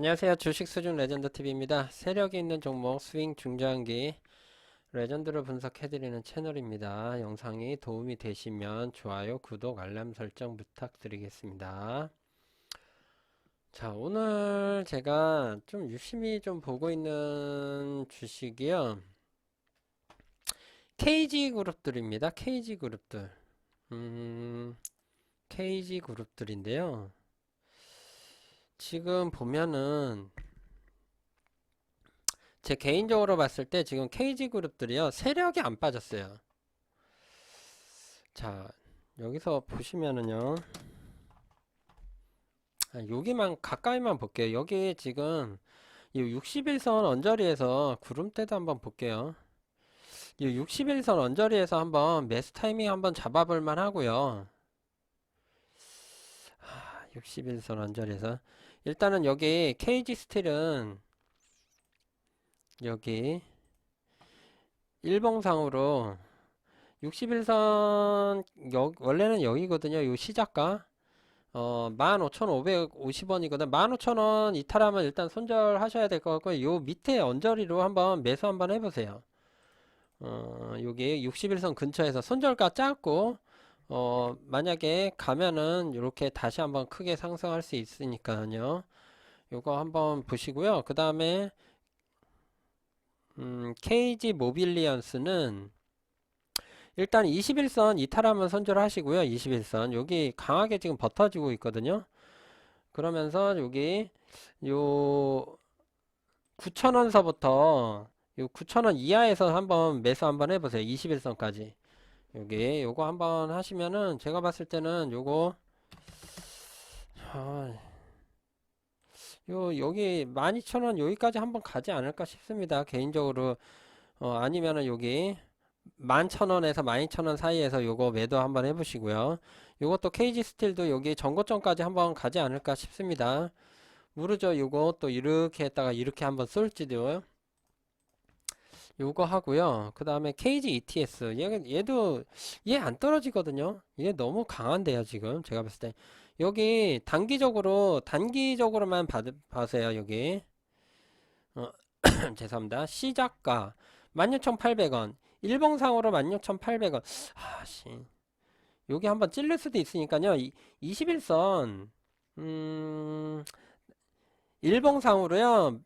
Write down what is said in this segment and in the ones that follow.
안녕하세요. 주식 수준 레전드 TV입니다. 세력이 있는 종목 스윙 중장기 레전드를 분석해드리는 채널입니다. 영상이 도움이 되시면 좋아요, 구독, 알람 설정 부탁드리겠습니다. 자, 오늘 제가 좀 유심히 좀 보고 있는 주식이요. KG 그룹들입니다. KG 그룹들. 음, KG 그룹들인데요. 지금 보면은 제 개인적으로 봤을 때 지금 KG 그룹들이요 세력이 안 빠졌어요. 자 여기서 보시면은요 아, 여기만 가까이만 볼게요. 여기 지금 이 61선 언저리에서 구름대도 한번 볼게요. 이 61선 언저리에서 한번 매수 타이밍 한번 잡아볼 만 하고요. 61선 언저리에서 일단은 여기 KG 스틸은 여기 일봉상으로 61선 여, 원래는 여기거든요. 요 시작가 어 15,550원이거든. 15,000원 이탈하면 일단 손절하셔야 될 것 같고 요 밑에 언저리로 한번 매수 한번 해보세요. 어 여기 61선 근처에서 손절가 작고 어, 만약에 가면은 이렇게 다시 한번 크게 상승할 수 있으니까요. 요거 한번 보시고요. 그 다음에 음, KG 모빌리언스는 일단 21선 이탈하면 손절하시고요. 21선 여기 강하게 지금 버텨주고 있거든요. 그러면서 여기 요 9,000원서부터 요 9,000원 이하에서 한번 매수 한번 해보세요. 21선까지. 여기 요거 한번 하시면은 제가 봤을 때는 요거 아, 요 여기 12,000원 여기까지 한번 가지 않을까 싶습니다. 개인적으로 어, 아니면은 여기 11,000원에서 12,000원 사이에서 요거 매도 한번 해보시고요. 요것도 KG 스틸도 여기 전고점까지 한번 가지 않을까 싶습니다. 모르죠. 요거 또 이렇게 했다가 이렇게 한번 쏠지도 요. 요거 하고요. 그 다음에 KG ETS. 얘, 얘도, 얘 안 떨어지거든요. 얘 너무 강한데요, 지금. 제가 봤을 때. 여기 단기적으로, 단기적으로만 받, 봐세요, 여기. 어, 죄송합니다. 시작가. 16,800원. 일봉상으로 16,800원. 아, 씨. 여기 한번 찔릴 수도 있으니까요. 21선, 음, 일봉상으로요.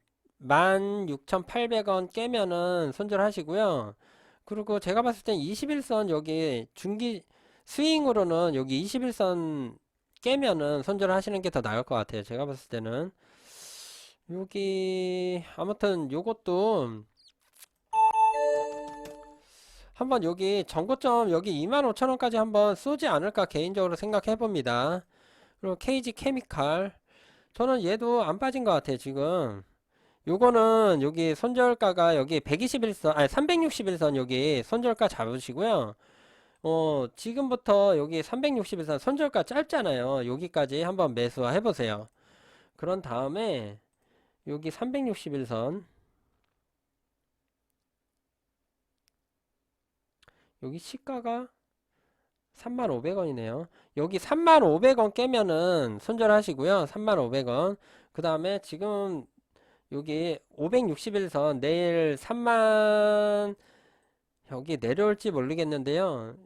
16,800원 깨면은 손절하시고요. 그리고 제가 봤을 땐 21선 여기 중기 스윙으로는 여기 21선 깨면은 손절하시는 게 더 나을 것 같아요. 제가 봤을 때는 여기 아무튼 요것도 한번 여기 전고점 여기 25,000원까지 한번 쏘지 않을까 개인적으로 생각해 봅니다. 그리고 KG 케미칼 저는 얘도 안 빠진 것 같아요. 지금 요거는 여기 손절가가 여기 121선 아니 361선 여기 손절가 잡으시고요. 어 지금부터 여기 361선 손절가 짧잖아요. 여기까지 한번 매수 해보세요. 그런 다음에 여기 361선 여기 시가가 35,500원이네요. 여기 35,500원 깨면은 손절하시고요. 35,500원. 그 다음에 지금 여기 561선 내일 3만 여기 내려올지 모르겠는데요.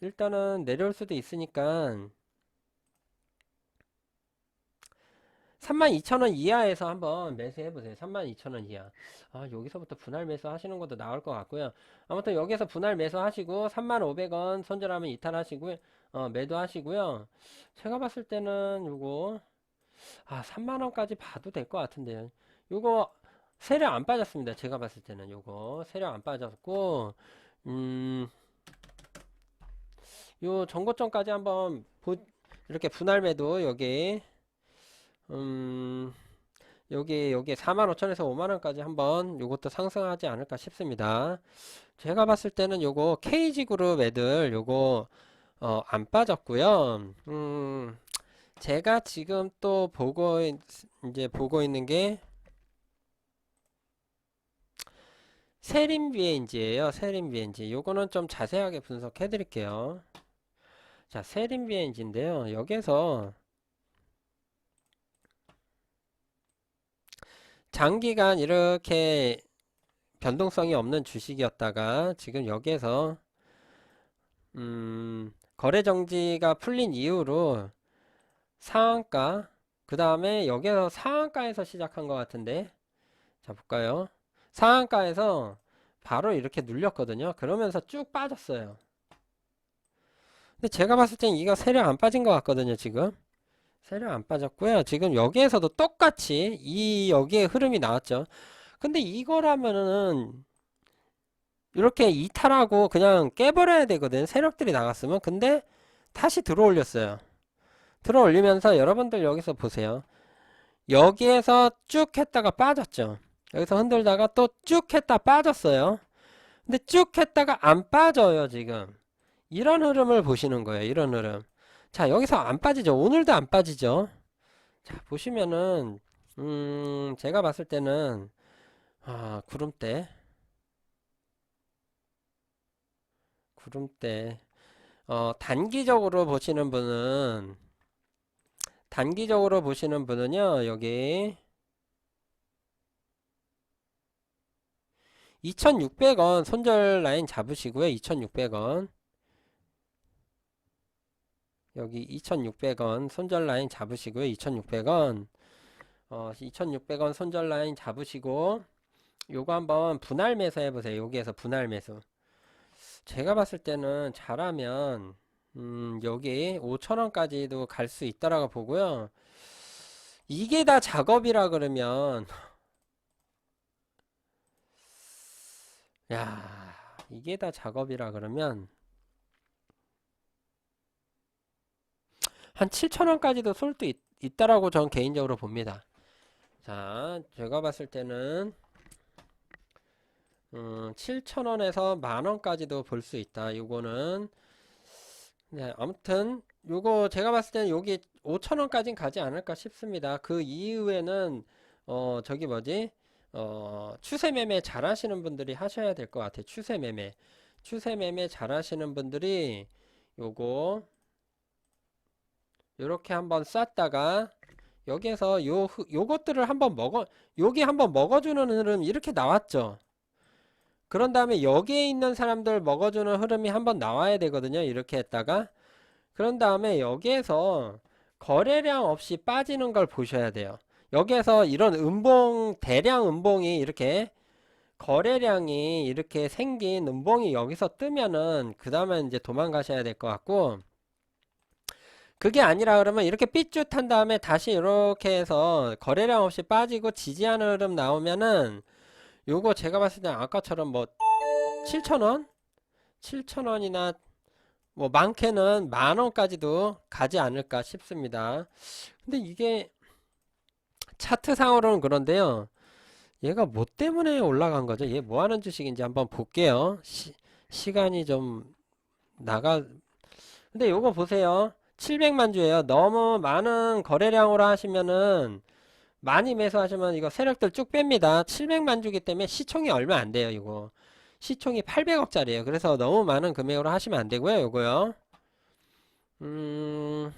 일단은 내려올 수도 있으니까 32,000원 이하에서 한번 매수해 보세요. 32,000원 이하. 아, 여기서부터 분할 매수 하시는 것도 나올 것 같고요. 아무튼 여기서 분할 매수 하시고 3,500원 손절하면 이탈하시고요. 어, 매도하시고요. 제가 봤을 때는 요거 아, 3만원까지 봐도 될 것 같은데요. 요거 세력 안 빠졌습니다. 제가 봤을 때는 요거 세력 안 빠졌고 음, 요 전고점까지 한번 보, 이렇게 분할 매도 여기 음, 여기 여기 45,000에서 5만원까지 한번 요것도 상승하지 않을까 싶습니다. 제가 봤을 때는 요거 KG 그룹 애들 요거 어, 안 빠졌고요. 음, 제가 지금 또 보고 있- 이제 보고 있는 게 세림 비엔지예요. 세림 비엔지. 요거는 좀 자세하게 분석해 드릴게요. 자, 세림 비엔지인데요. 여기서 장기간 이렇게 변동성이 없는 주식이었다가 지금 여기에서 음, 거래 정지가 풀린 이후로 상한가 그 다음에 여기에서 상한가에서 시작한 것 같은데 자 볼까요 상한가에서 바로 이렇게 눌렸거든요. 그러면서 쭉 빠졌어요. 근데 제가 봤을 땐 이거 세력 안 빠진 것 같거든요 지금. 세력 안 빠졌고요. 지금 여기에서도 똑같이 이 여기에 흐름이 나왔죠. 근데 이거라면은 이렇게 이탈하고 그냥 깨버려야 되거든 세력들이 나갔으면. 근데 다시 들어 올렸어요. 들어 올리면서 여러분들 여기서 보세요. 여기에서 쭉 했다가 빠졌죠 여기서 흔들다가 또 쭉 했다 빠졌어요. 근데 쭉 했다가 안 빠져요 지금. 이런 흐름을 보시는 거예요 이런 흐름. 자 여기서 안 빠지죠. 오늘도 안 빠지죠. 자 보시면은 음 제가 봤을 때는 아 구름대 구름대 어, 단기적으로 보시는 분은 단기적으로 보시는 분은요 여기 2600원 손절 라인 잡으시고요. 2600원. 여기 2600원 손절 라인 잡으시고요. 2600원. 어, 2600원 손절 라인 잡으시고 요거 한번 분할 매수 해보세요. 여기에서 분할 매수. 제가 봤을 때는 잘하면 음, 여기 5천원까지도 갈 수 있다라고 보고요. 이게 다 작업이라 그러면 야 이게 다 작업이라 그러면 한 7천원까지도 쏠 수 있다라고 전 개인적으로 봅니다. 자 제가 봤을 때는 음, 7,000원에서 만원까지도 볼 수 있다. 요거는 네, 아무튼 요거 제가 봤을 때는 여기 5,000원까지는 가지 않을까 싶습니다. 그 이후에는 어 저기 뭐지? 어 추세 매매 잘 하시는 분들이 하셔야 될 것 같아요. 추세 매매. 추세 매매 잘 하시는 분들이 요거 요렇게 한번 쌌다가 여기에서 요 요것들을 한번 먹어 여기 한번 먹어주는 흐름 이렇게 나왔죠. 그런 다음에 여기에 있는 사람들 먹어주는 흐름이 한번 나와야 되거든요. 이렇게 했다가 그런 다음에 여기에서 거래량 없이 빠지는 걸 보셔야 돼요. 여기에서 이런 음봉 대량 음봉이 이렇게 거래량이 이렇게 생긴 음봉이 여기서 뜨면은 그 다음에 이제 도망가셔야 될 것 같고 그게 아니라 그러면 이렇게 삐뚤한 다음에 다시 이렇게 해서 거래량 없이 빠지고 지지하는 흐름 나오면은 요거 제가 봤을 때 아까처럼 뭐 7,000원? 7,000원이나 뭐 많게는 만원까지도 가지 않을까 싶습니다. 근데 이게 차트상으로는 그런데요. 얘가 뭐 때문에 올라간 거죠? 얘 뭐 하는 주식인지 한번 볼게요. 시, 시간이 좀 나가 근데 요거 보세요. 700만 주예요. 너무 많은 거래량으로 하시면은 많이 매수하시면 이거 세력들 쭉 뺍니다. 700만 주기 때문에 시총이 얼마 안 돼요, 이거. 시총이 800억짜리예요. 그래서 너무 많은 금액으로 하시면 안 되고요, 요거요. 음.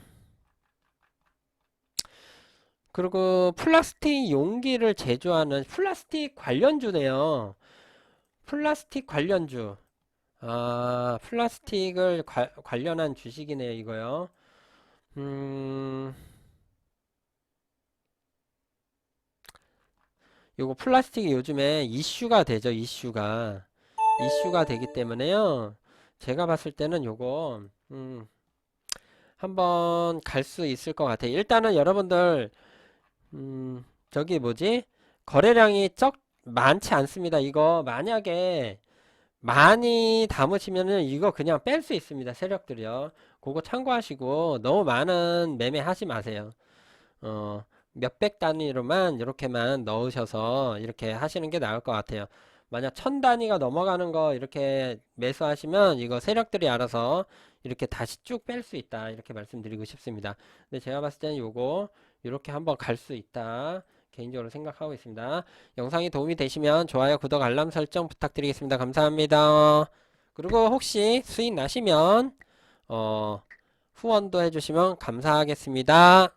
그리고 플라스틱 용기를 제조하는 플라스틱 관련주네요. 플라스틱 관련주. 아, 플라스틱을 과, 관련한 주식이네요, 이거요. 음. 요거 플라스틱이 요즘에 이슈가 되죠 이슈가 이슈가 되기 때문에요 제가 봤을 때는 요거 음 한번 갈 수 있을 것 같아요 일단은 여러분들 음 저기 뭐지? 거래량이 적 많지 않습니다 이거. 만약에 많이 담으시면은 이거 그냥 뺄 수 있습니다 세력들이요. 그거 참고하시고 너무 많은 매매 하지 마세요. 어 몇백 단위로만 이렇게만 넣으셔서 이렇게 하시는 게 나을 것 같아요. 만약 천 단위가 넘어가는 거 이렇게 매수하시면 이거 세력들이 알아서 이렇게 다시 쭉 뺄 수 있다 이렇게 말씀드리고 싶습니다. 근데 제가 봤을 때는 요거 이렇게 한번 갈 수 있다 개인적으로 생각하고 있습니다. 영상이 도움이 되시면 좋아요, 구독, 알람 설정 부탁드리겠습니다. 감사합니다. 그리고 혹시 수익 나시면 어, 후원도 해주시면 감사하겠습니다.